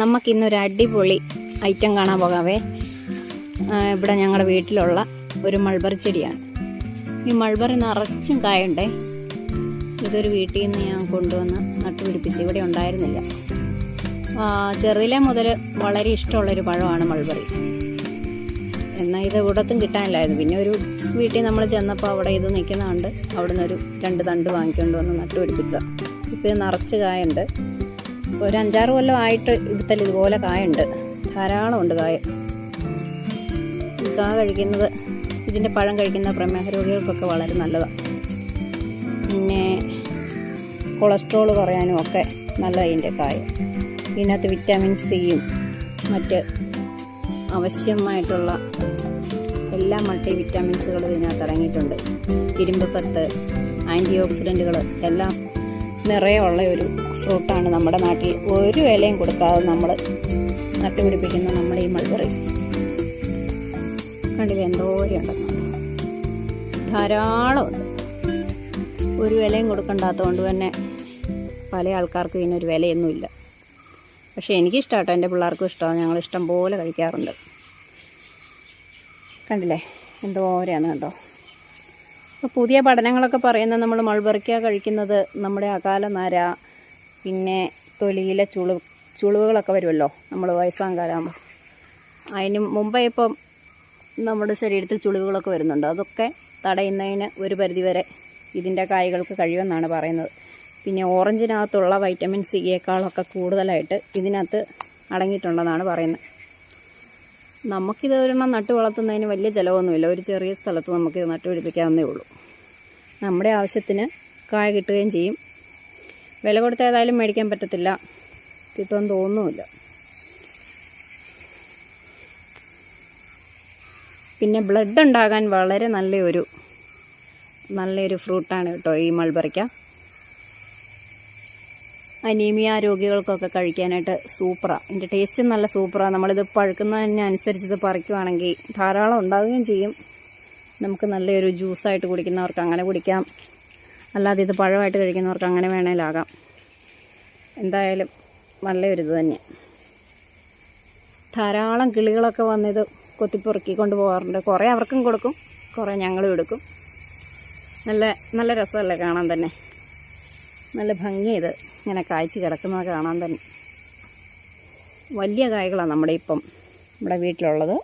നമുക്കിന്നൊരു അടിപൊളി ഐറ്റം കാണാൻ പോകാവേ. ഇവിടെ ഞങ്ങളുടെ വീട്ടിലുള്ള ഒരു മൾബറി ചെടിയാണ്. ഈ മൾബറി നിറച്ചും കായുണ്ടേ. ഇതൊരു വീട്ടിൽ നിന്ന് ഞാൻ കൊണ്ടുവന്ന് നട്ടുപിടിപ്പിച്ച് ഇവിടെ ഉണ്ടായിരുന്നില്ല. ചെറുതിലെ മുതൽ വളരെ ഇഷ്ടമുള്ളൊരു പഴമാണ് മൾബറി. എന്നാൽ ഇത് ഇവിടത്തും കിട്ടാനില്ലായിരുന്നു. പിന്നെ ഒരു വീട്ടിൽ നമ്മൾ ചെന്നപ്പോൾ അവിടെ ഇത് നിൽക്കുന്നതുകൊണ്ട് നിന്ന് ഒരു രണ്ട് തണ്ട് വാങ്ങിക്കൊണ്ട് വന്ന് നട്ടുപിടിപ്പിച്ചതാണ്. ഇപ്പോൾ ഇത് നിറച്ച് കായുണ്ട്. ഒരു അഞ്ചാറ് കൊല്ലം ആയിട്ട് ഇവിടുത്തെ ഇതുപോലെ കായുണ്ട്. ധാരാളം ഉണ്ട് കായ. ഈ കാ കഴിക്കുന്നത് ഇതിന്റെ പഴം കഴിക്കുന്ന പ്രമേഹ രോഗികൾക്കൊക്കെ വളരെ നല്ലതാണ് പിന്നെ കൊളസ്ട്രോൾ കുറയാനും ഒക്കെ നല്ല ഇതിന്റെ കായ. ഇതിനകത്ത് വിറ്റാമിൻ സിയും മറ്റ് ആവശ്യമായിട്ടുള്ള എല്ലാ മൾട്ടി വിറ്റാമിൻസുകളും ഇതിനകത്ത് അടങ്ങിയിട്ടുണ്ട്. ഇരുമ്പ് സത്ത് ആന്റി ഓക്സിഡന്റുകൾ എല്ലാം നിറയെ ഉള്ള ഒരു ഫ്രൂട്ടാണ് നമ്മുടെ നാട്ടിൽ ഒരു ഇലയും കൊടുക്കാതെ നമ്മൾ നട്ടുപിടിപ്പിക്കുന്ന നമ്മുടെ ഈ മൾബറി. കണ്ടില്ലേ എന്തോരമുണ്ടെന്ന് ധാരാളമുണ്ട് ഒരു വിലയും കൊടുക്കണ്ടാത്തതുകൊണ്ട് തന്നെ പല ആൾക്കാർക്കും ഇതിനൊരു വിലയൊന്നുമില്ല. പക്ഷേ എനിക്കിഷ്ടമാട്ടോ എന്റെ പിള്ളേർക്കും ഇഷ്ടമാണ്. ഞങ്ങൾ ഇഷ്ടം പോലെ കഴിക്കാറുണ്ട്. കണ്ടില്ലേ? എന്തോരാണ് കണ്ടോ? അപ്പോൾ പുതിയ പഠനങ്ങളൊക്കെ പറയുന്നത് നമ്മൾ മൾബറിക്ക കഴിക്കുന്നത് നമ്മുടെ അകാല നര പിന്നെ തൊലിയിലെ ചുളു ചുളിവുകളൊക്കെ വരുമല്ലോ നമ്മൾ വയസ്സാം കാലമാകുമ്പോൾ. അതിന് മുമ്പേ ഇപ്പം നമ്മുടെ ശരീരത്തിൽ ചുളിവുകളൊക്കെ വരുന്നുണ്ട്. അതൊക്കെ തടയുന്നതിന് ഒരു പരിധിവരെ ഇതിന്റെ കായ്കൾക്ക് കഴിയുമെന്നാണ് പറയുന്നത്. പിന്നെ ഓറഞ്ചിനകത്തുള്ള വൈറ്റമിൻ സിയേക്കാളൊക്കെ കൂടുതലായിട്ട് ഇതിനകത്ത് അടങ്ങിയിട്ടുണ്ടെന്നാണ് പറയുന്നത്. നമുക്കിത് ഒരെണ്ണം നട്ട് വളർത്തുന്നതിന് വലിയ ചിലവൊന്നുമില്ല. ഒരു ചെറിയ സ്ഥലത്ത് നമുക്കിത് നട്ടുപിടിപ്പിക്കാവുന്നേ ഉള്ളൂ. നമ്മുടെ ആവശ്യത്തിന് കായ കിട്ടുകയും ചെയ്യും. വില കൊടുത്ത് ഏതായാലും മേടിക്കാൻ പറ്റത്തില്ല. കിട്ടുമെന്ന് തോന്നുമില്ല പിന്നെ ബ്ലഡ് ഉണ്ടാകാൻ വളരെ നല്ലൊരു നല്ലൊരു ഫ്രൂട്ടാണ് കേട്ടോ ഈ മൾബറിക്ക അനീമിയ രോഗികൾക്കൊക്കെ കഴിക്കാനായിട്ട് സൂപ്പറാണ് ഇതിന്റെ ടേസ്റ്റും നല്ല സൂപ്പറാണ് നമ്മളിത് പഴുക്കുന്നതിനനുസരിച്ച് ഇത് പറിക്കുവാണെങ്കിൽ ധാരാളം ഉണ്ടാവുകയും ചെയ്യും. നമുക്ക് നല്ലൊരു ജ്യൂസായിട്ട് കുടിക്കുന്നവർക്ക് അങ്ങനെ കുടിക്കാം. അല്ലാതെ ഇത് പഴമായിട്ട് കഴിക്കുന്നവർക്ക് അങ്ങനെ വേണേലാകാം. എന്തായാലും നല്ലൊരിത് തന്നെ. ധാരാളം കിളികളൊക്കെ വന്നിത് കൊത്തിപ്പൊറുക്കിക്കൊണ്ട് പോകാറുണ്ട് കുറേ അവർക്കും കൊടുക്കും കുറേ ഞങ്ങളും എടുക്കും. നല്ല നല്ല രസമല്ലേ കാണാൻ തന്നെ. നല്ല ഭംഗി ഇത് ഇങ്ങനെ കായ്ച്ച് കിടക്കുന്നത് കാണാൻ തന്നെ. വലിയ കായകളാണ് നമ്മുടെ ഇപ്പം നമ്മുടെ വീട്ടിലുള്ളത്.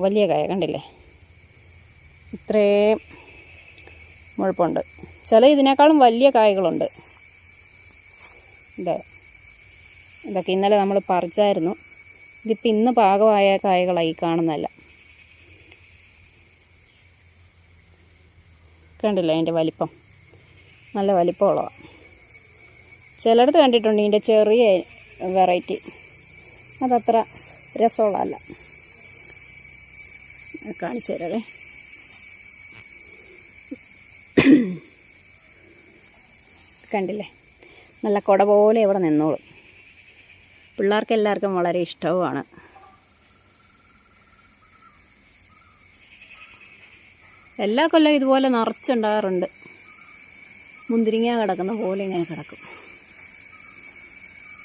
വലിയ കായ കണ്ടില്ലേ? ഇത്രയും മുഴുപ്പുണ്ട്. ചില ഇതിനേക്കാളും വലിയ കായകളുണ്ട്. ഇതാ ഇതൊക്കെ ഇന്നലെ നമ്മൾ പറിച്ചായിരുന്നു. ഇതിപ്പോൾ ഇന്ന് പാകമായ കായകളായി കാണുന്നതല്ല. കണ്ടില്ലേ അതിന്റെ വലിപ്പം? നല്ല വലിപ്പമുള്ളതാണ് ചിലയിടത്ത് കണ്ടിട്ടുണ്ട് ഇതിന്റെ ചെറിയ വെറൈറ്റി. അതത്ര രസമുള്ളതല്ല. കാണിച്ചു തരാവേ. കണ്ടില്ലേ? നല്ല കുട പോലെ ഇവിടെ നിന്നോളും. പിള്ളേർക്ക് എല്ലാവർക്കും വളരെ ഇഷ്ടവുമാണ്. എല്ലാ കൊല്ലം ഇതുപോലെ നിറച്ചുണ്ടാകാറുണ്ട്. മുന്തിരിങ്ങ കിടക്കുന്ന പോലെ ഇങ്ങനെ കിടക്കും.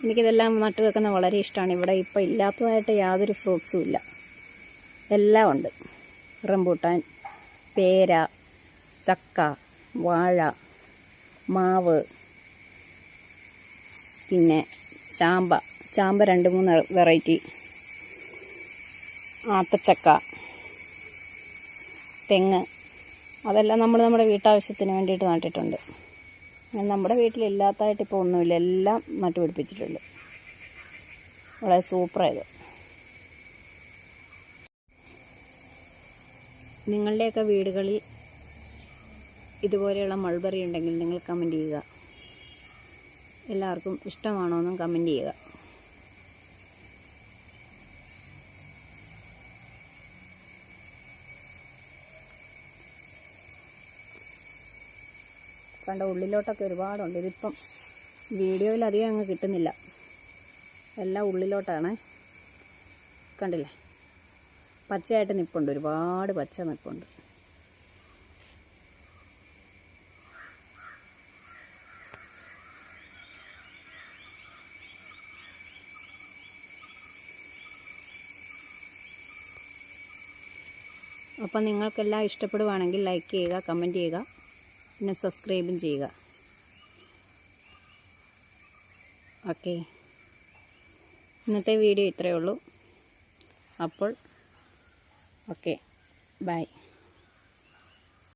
എനിക്കിതെല്ലാം നട്ടു വെക്കുന്നത് വളരെ ഇഷ്ടമാണ്. ഇവിടെ ഇപ്പോൾ ഇല്ലാത്തതായിട്ട് യാതൊരു ഫ്രൂട്ട്സും ഇല്ല. എല്ലാം ഉണ്ട്. റംബൂട്ടാൻ പേര ചക്ക വാഴ മാവ് പിന്നെ ചാമ്പ ചാമ്പ രണ്ട് മൂന്ന് വെറൈറ്റി. ആത്തച്ചക്ക തെങ്ങ് അതെല്ലാം നമ്മൾ നമ്മുടെ വീട്ടാവശ്യത്തിന് വേണ്ടിയിട്ട് നട്ടിട്ടുണ്ട്. നമ്മുടെ വീട്ടിലില്ലാത്തതായിട്ട് ഇപ്പോൾ ഒന്നുമില്ല എല്ലാം നട്ടുപിടിപ്പിച്ചിട്ടുണ്ട് വളരെ സൂപ്പറായത് നിങ്ങളുടെയൊക്കെ വീടുകളിൽ ഇതുപോലെയുള്ള മൾബറി ഉണ്ടെങ്കിൽ നിങ്ങൾ കമന്റ് ചെയ്യുക. എല്ലാവർക്കും ഇഷ്ടമാണോ എന്നും കമന്റ് ചെയ്യുക. കണ്ട ഉള്ളിലോട്ടൊക്കെ ഒരുപാടുണ്ട്. ഇതിപ്പം വീഡിയോയിൽ അധികം അങ്ങ് കിട്ടുന്നില്ല. എല്ലാം ഉള്ളിലോട്ടാണ്. കണ്ടില്ലേ? പച്ചയായിട്ട് നിൽപ്പുണ്ട് ഒരുപാട് പച്ച നിൽപ്പുണ്ട് അപ്പോൾ നിങ്ങൾക്കെല്ലാം ഇഷ്ടപ്പെടുവാണെങ്കിൽ ലൈക്ക് ചെയ്യുക കമന്റ് ചെയ്യുക പിന്നെ സബ്സ്ക്രൈബും ചെയ്യുക. ഓക്കെ ഇന്നത്തെ വീഡിയോ ഇത്രയേ ഉള്ളൂ. അപ്പോൾ ഓക്കെ ബൈ